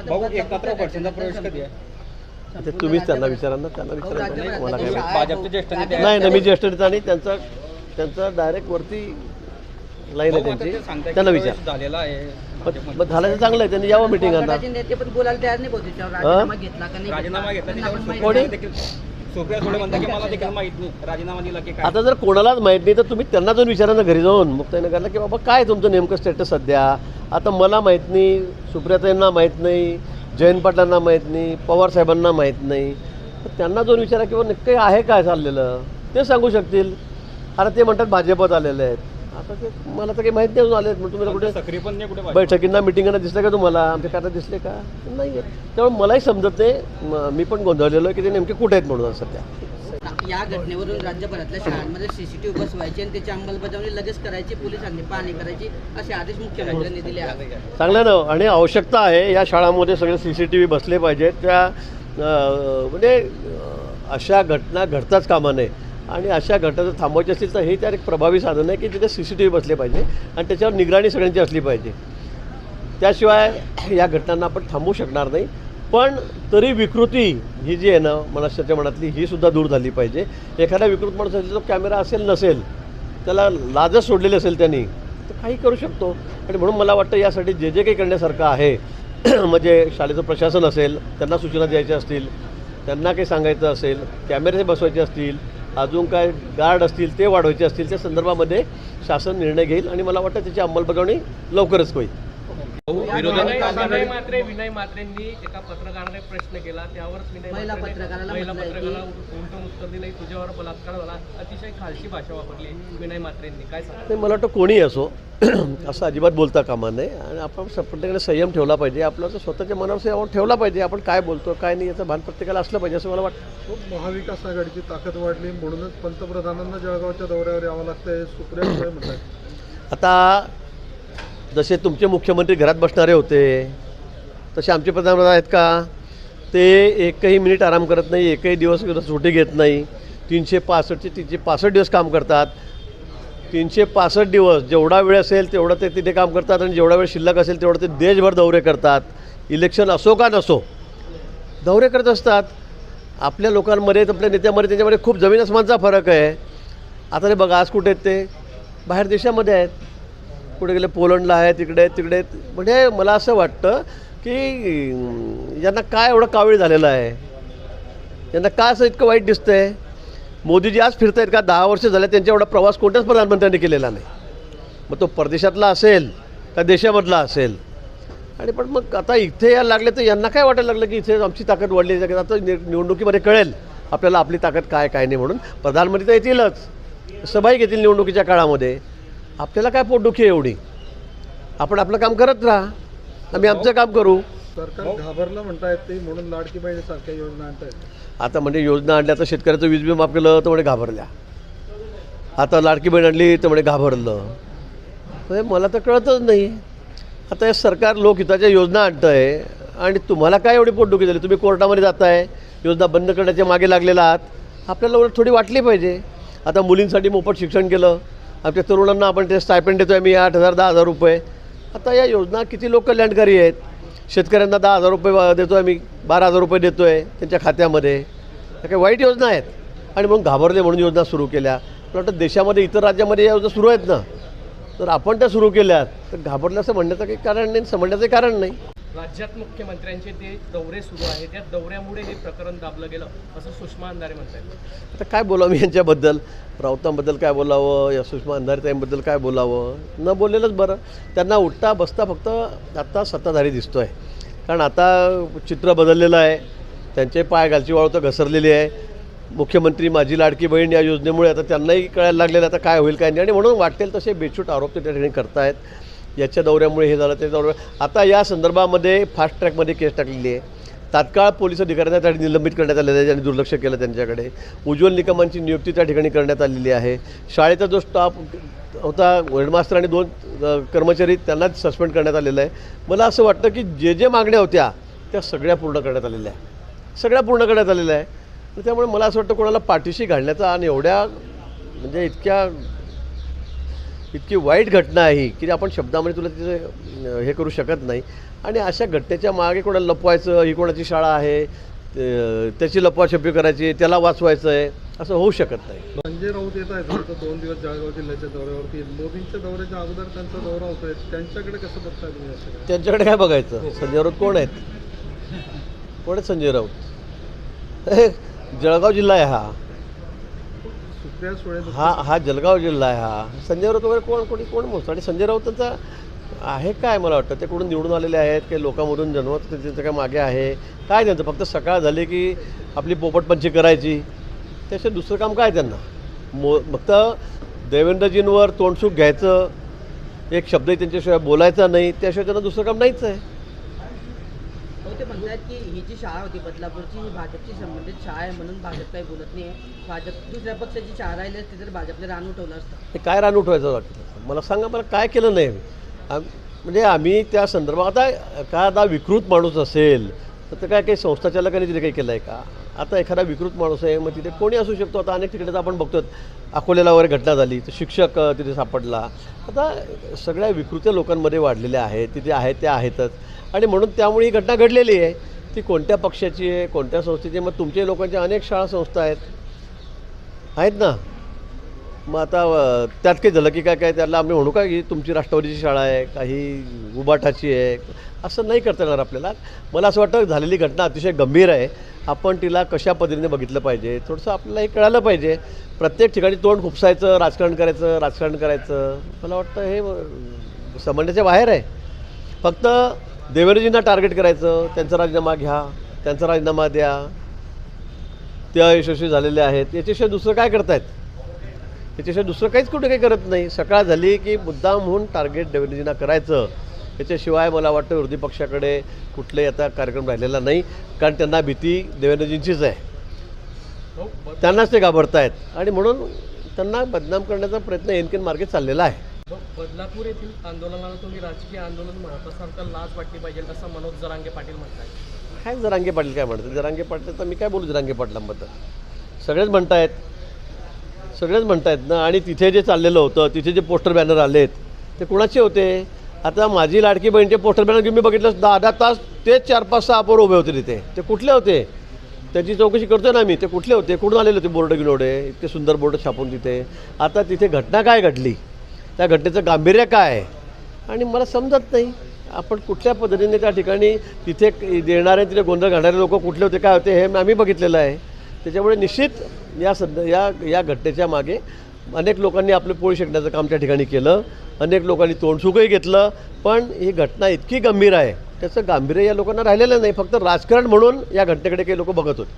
भाऊ एकनाथराव खडसेंचा प्रवेश कधी आहे ते तुम्हीच त्यांना विचारा ना त्यांना विचारा. नाही, मला काय माहिती. भाजपचे ज्येष्ठ नेते आहेत. नाही नाही मी ज्येष्ठ नेता आणि त्यांचा त्यांचा डायरेक्ट वरती लाईन आहे भाऊ, आता ते त्यांची की त्यांना प्रवेश विचार झालेला आहे. झालं तर चांगलं आहे त्यांनी यावं मिटिंग आता. गटाचे नेते पण बोलायला तयार नाही होते त्याच्यावर राजीनामा घेतला का नाही राजीनामा घेतला त्यांना पण त्याच्यावर माहिती कोणी? सुप्रिया देखील सुप्रिया सुळे म्हणतात की मला देखील माहीत नाही. राजीनामा दिला की काय? आता जर कोणालाच माहीत नाही तर तुम्ही त्यांना जाऊन विचारा ना घरी जाऊन. मग त्यांना करायला की बाबा काय तुमचं नेमकं स्टेटस सध्या? आता मला माहीत नाही सुप्रियाताईंना माहीत नाही जयंत पाटलांना माहीत नाही पवार साहेबांना माहीत नाही. तर त्यांना जाऊन विचारा की बाबा नक्की आहे काय चाललेलं? ते सांगू शकतील. आता ते म्हणतात भाजपत आलेले आहेत. आता ते मला तर काही माहीत नाही आले आहेत. तुम्ही कुठे नाही. बैठकींना मिटिंगांना दिसलं का तुम्हाला? आमच्या खाता दिसले का? नाही त्यामुळे मलाही समजत नाही. म- मी पण गोंधळलेलो आहे की ते नेमके कुठे आहेत म्हणून सध्या. या घटनेवरून राज्यभरातल्या शाळांमध्ये सीसीटीव्ही बसवायची आणि त्याची अंमलबजावणी लगेच करायची पोलिसांनी पाहणी करायची असे आदेश मुख्यमंत्र्यांनी दिले आहेत. चांगलं ना हो. आणि आवश्यकता आहे या शाळांमध्ये सगळे सी सी टी व्ही बसले पाहिजेत त्या म्हणजे अशा घटना घडताच कामा नये. आणि अशा घटना थांबवायची असतील तर हे त्यात एक प्रभावी साधन आहे की तिथे सी सी टी व्ही बसले पाहिजे आणि त्याच्यावर निगराणी सगळ्यांची असली पाहिजे. त्याशिवाय या घटनांना आपण थांबवू शकणार नाही. पण तरी विकृती ही जी आहे ना मनुष्याच्या मनातली ही सुद्धा दूर झाली पाहिजे. एखादा विकृत माणूस असेल तो कॅमेरा असेल नसेल त्याला लाजच सोडलेली असेल त्यांनी तर काही करू शकतो. आणि म्हणून मला वाटतं यासाठी जे जे काही करण्यासारखं आहे म्हणजे शाळेचं प्रशासन असेल त्यांना सूचना द्यायच्या असतील त्यांना काही सांगायचं असेल कॅमेरे बसवायचे असतील अजून काय गार्ड असतील ते वाढवायचे असतील त्या संदर्भामध्ये शासन निर्णय घेईल आणि मला वाटतं त्याची अंमलबजावणी लवकरच होईल. विनय मात्रे विनय मात्रेंनी एका पत्रकाराने प्रश्न केला. त्यावर विनय महिला मात्रेने- पत्रकाराला महिला म्हटलंय की- पत्रकाराला उलटून उत्तर दिलं. तुझ्यावर बलात्कार झाला. अतिशय खालशी भाषा वापरली विनय मात्रेंनी काय नाही मला वाटतं कोणीही असो असं अजिबात बोलता कामा नये. आणि आपण प्रत्येकाने संयम ठेवला पाहिजे. आपलं तर स्वतःच्या मनावर संयम ठेवला पाहिजे. आपण काय बोलतो काय नाही याचं भान प्रत्येकाला असलं पाहिजे असं मला वाटतं. खूप महाविकास आघाडीची ताकद वाढली म्हणूनच पंतप्रधानांना जळगावच्या दौऱ्यावर यावं लागतंय सुप्रिया सुळे म्हणतात. आता जसे तुमचे मुख्यमंत्री घरात बसणारे होते तसे आमचे पंतप्रधान आहेत का? ते एकही मिनिट आराम करत नाही एकही दिवस सुट्टी घेत नाही. तीनशे पासष्टचे तीनशे पासष्ट दिवस काम करतात. तीनशे पासष्ट दिवस जेवढा वेळ असेल तेवढं ते तिथे काम करतात आणि जेवढा वेळ शिल्लक असेल तेवढं ते देशभर दौरे करतात. इलेक्शन असो का नसो दौरे करत असतात. आपल्या लोकांमध्ये आपल्या नेत्यामध्ये त्याच्यामध्ये खूप जमीन आसमानचा फरक आहे. आता ते बघा आज कुठे आहेत ते? बाहेर देशामध्ये आहेत. कुठे गेले? पोलंडला आहे तिकडे तिकडे. म्हणजे मला असं वाटतं की यांना काय एवढं कावीळ झालेलं आहे? यांना काय असं इतकं वाईट दिसतंय? मोदीजी आज फिरतायत का? दहा वर्ष झाले त्यांच्या एवढा प्रवास कोणत्याच प्रधानमंत्र्यांनी केलेला नाही. मग तो परदेशातला असेल का देशामधला असेल? आणि पण मग आता इथे यायला लागले तर यांना काय वाटायला लागलं की इथे आमची ताकद वाढली आहे. आता नि- निवडणुकीमध्ये कळेल आपल्याला आपली ताकद काय काय नाही म्हणून. प्रधानमंत्री तर येतीलच. सभाही घेतील निवडणुकीच्या काळामध्ये. आपल्याला काय पोटदुखी आहे एवढी? आपण आपलं काम करत राहा. आम्ही आमचं काम करू. सरकार घाबरलं म्हणतायत ते म्हणून लाडकी बहिणीसारख्या योजना आणतायत. आता म्हणजे योजना आणल्या तर शेतकऱ्याचं वीज बिल माफ केलं तर म्हणजे घाबरल्या. आता लाडकी बहीण आणली तर म्हणजे घाबरलं. म्हणजे मला तर कळतच नाही. आता हे सरकार लोकहिताच्या योजना आणतं आहे आणि तुम्हाला काय एवढी पोटदुखी झाली? तुम्ही कोर्टामध्ये जाताय योजना बंद करण्याच्या मागे लागलेला आहात. आपल्याला थोडी वाटली पाहिजे. आता मुलींसाठी मोफत शिक्षण केलं आमच्या तरुणांना आपण ते स्टायपेंड देतो आहे मी आठ हजार दहा हजार रुपये. आता या योजना किती लोक कल्याणकारी आहेत? शेतकऱ्यांना दहा हजार रुपये देतो आहे मी. बारा हजार रुपये देतो आहे त्यांच्या खात्यामध्ये. ह्या काही वाईट योजना आहेत. आणि मग घाबरले म्हणून योजना सुरू केल्या. मला वाटतं देशामध्ये इतर राज्यामध्ये या योजना सुरू आहेत ना. तर आपण त्या सुरू केल्यात. तर घाबरलं असं म्हणण्याचं काही कारण नाही समजण्याचं कारण नाही. राज्यात मुख्यमंत्र्यांचे ते दौरे सुरू आहेत. त्या दौऱ्यामुळे हे प्रकरण दाबलं गेलं असं सुषमा अंधारे म्हणतात आता काय बोलावं मी यांच्याबद्दल? राऊतांबद्दल काय बोलावं? या सुषमा अंधारेताईंबद्दल काय बोलावं? न बोललेलंच बरं. त्यांना उठता बसता फक्त आत्ता सत्ताधारी दिसतो आहे कारण आता चित्र बदललेलं आहे. त्यांचे पाय घालची वाळू तर घसरलेली आहे. मुख्यमंत्री माझी लाडकी बहीण या योजनेमुळे आता त्यांनाही कळायला लागलेलं आता काय होईल काय नाही. आणि म्हणून वाटेल तसे बेछूट आरोप ते त्या ठिकाणी करतायत. याच्या दौऱ्यामुळे हे झालं ते दौऱ्या आता या संदर्भामध्ये फास्ट ट्रॅकमध्ये केस टाकलेली आहे. तात्काळ पोलीस अधिकाऱ्यांना त्या ठिकाणी निलंबित करण्यात आलेलं आहे ज्यांनी दुर्लक्ष केलं त्यांच्याकडे. उज्ज्वल निकमांची नियुक्ती त्या ठिकाणी करण्यात आलेली आहे. शाळेचा जो स्टाफ होता हेडमास्टर आणि दोन कर्मचारी त्यांनाच सस्पेंड करण्यात आलेलं आहे. मला असं वाटतं की जे जे मागण्या होत्या त्या सगळ्या पूर्ण करण्यात आलेल्या आहे सगळ्या पूर्ण करण्यात आलेल्या आहे तर त्यामुळे मला असं वाटतं कोणाला पाठीशी घालण्याचा आणि एवढ्या म्हणजे इतक्या इतकी वाईट घटना आहे की आपण शब्दामध्ये तुला तिचं हे करू शकत नाही. आणि अशा घटनेच्या मागे कोणाला लपवायचं ही कोणाची शाळा आहे त्याची लपवाछपी करायची त्याला वाचवायचं आहे असं होऊ शकत नाही. संजय राऊत येत आहेत आता दोन दिवस जळगाव जिल्ह्याच्या दौऱ्यावरती. मोदींच्या दौऱ्याच्या अगोदर त्यांचा दौरा होतोय त्यांच्याकडे कसं बघताय तुम्ही त्यांच्याकडे काय बघायचं? संजय राऊत कोण आहेत? कोण आहेत संजय राऊत? जळगाव जिल्हा आहे हा. हा हा जलगाव जिल्हा आहे हा. संजय राऊत वगैरे कोण कोणी कोण मोजतो आणि संजय राऊतांचा आहे काय मला वाटतं? ते कुठून निवडून आलेले आहेत काही लोकांमधून जन्मत त्यांचं काय मागे आहे? काय त्यांचं? फक्त सकाळ झाली की आपली पोपटपंची करायची. त्याशिवाय दुसरं काम काय त्यांना? मो फक्त देवेंद्रजींवर तोंडसूक घ्यायचं. एक शब्दही त्यांच्याशिवाय बोलायचा नाही. त्याशिवाय त्यांना दुसरं काम नाहीच आहे. म्हणतात की ही जी शाळा होती बदलापूरची ही भाजपची संबंधित शाळा आहे म्हणून भाजप काही बोलत नाही आहे भाजप दुसऱ्या पक्षाची शाळा राहिली असती तर भाजपने रान उठवलं असतं. ते काय रान उठवायचं वाटतं मला सांगा मला काय केलं नाही? म्हणजे आम्ही त्या संदर्भात आता एखादा विकृत माणूस असेल तर ते काय काही संस्थाचालकाने तिथे काही केलं आहे का? आता एखादा विकृत माणूस आहे मग तिथे कोणी असू शकतो? आता अनेक तिकडे तर आपण बघतो अकोल्याला वगैरे घटना झाली तर शिक्षक तिथे सापडला. आता सगळ्या विकृत्या लोकांमध्ये वाढलेल्या आहेत तिथे आहेत त्या आहेतच. आणि म्हणून त्यामुळे ही घटना घडलेली आहे. ती कोणत्या पक्षाची आहे कोणत्या संस्थेची मग तुमच्या लोकांच्या अनेक शाळा संस्था आहेत. आहेत ना? मग आता त्यात काही झालं की काय काय त्याला आम्ही म्हणू का की तुमची राष्ट्रवादीची शाळा आहे काही उबाटाची आहे असं नाही करता येणार आपल्याला. मला असं वाटतं झालेली घटना अतिशय गंभीर आहे. आपण तिला कशा पद्धतीने बघितलं पाहिजे थोडंसं आपल्याला हे कळालं पाहिजे. प्रत्येक ठिकाणी तोंड खुपसायचं राजकारण करायचं राजकारण करायचं. मला वाटतं हे अ, समजण्याच्या बाहेर आहे. फक्त देवेंद्रजींना टार्गेट करायचं त्यांचा राजीनामा घ्या त्यांचा राजीनामा द्या. त्या यशस्वी झालेले आहेत. याच्याशिवाय दुसरं काय करतायत? याच्याशिवाय दुसरं काहीच कुठे काही करत नाही. सकाळ झाली की मुद्दाम होऊन टार्गेट देवेंद्रजींना करायचं. याच्याशिवाय मला वाटतं विरोधी पक्षाकडे कुठलाही आता कार्यक्रम राहिलेला नाही. कारण त्यांना भीती देवेंद्रजींचीच आहे. हो, त्यांनाच ते घाबरतायत. आणि म्हणून त्यांना बदनाम करण्याचा प्रयत्न एनकेन मार्गे चाललेला आहे. हो, बदलापूर येथील आंदोलनाला तुम्ही राजकीय आंदोलन म्हणत लाज वाटली पाहिजे असं मनोज जरांगे पाटील म्हणतात काय जरांगे पाटील काय म्हणतात? जरांगे पाटील तर मी काय बोलू जरांगे पाटलांबद्दल? सगळेच म्हणतायत. सगळेच म्हणतायत ना आणि तिथे जे चाललेलं होतं तिथे जे पोस्टर बॅनर आलेत ते कुणाचे होते? आता माझी लाडकी बहीणचे पोस्टर बॅनर घेऊन मी बघितलं दहा दहा तास तेच चार पाच सहा अपोर उभे होते तिथे. ते कुठले होते? त्याची चौकशी करतोय ना मी ते कुठले होते? कुठून आलेले होते बोर्ड घेऊन एवढे इतके सुंदर बोर्ड छापून तिथे. आता तिथे घटना काय घडली? त्या घटनेचं गांभीर्य काय? आहे आणि मला समजत नाही. आपण कुठल्या पद्धतीने त्या ठिकाणी तिथे देणारे तिथे गोंधळ घालणारे लोक कुठले होते काय होते हे आम्ही बघितलेलं आहे. त्याच्यामुळे निश्चित या सध्या या या घटनेच्या मागे अनेक लोकांनी आपलं पोळी शेकण्याचं काम त्या ठिकाणी केलं. अनेक लोकांनी तोंडसुकही घेतलं. पण ही घटना इतकी गंभीर आहे त्याचं गांभीर्य या लोकांना राहिलेलं नाही. फक्त राजकारण म्हणून या घटनेकडे काही लोक बघत होते.